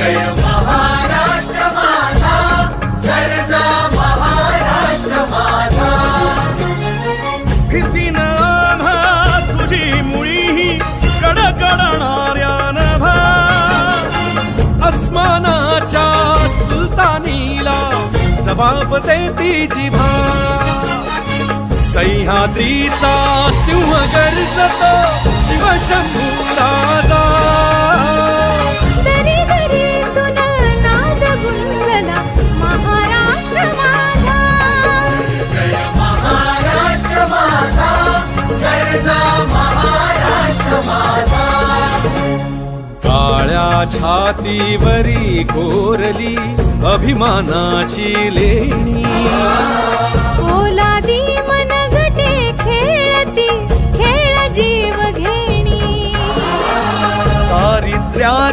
जय महाराष्ट्र माझा गरजा महाराष्ट्र माझा भीतीन आम्हा तुझी मुळी कडकडणाऱ्या नभा. अस्मानाच्या सुलतानीला जबाब देती जिभा. सह्याद्रीचा सिंह गरजतो छातीवरी कोरली अभिमानाची लेणी. ओलादी मनगटे खेळती खेळ जीव घेणी. दारिद्र्याच्या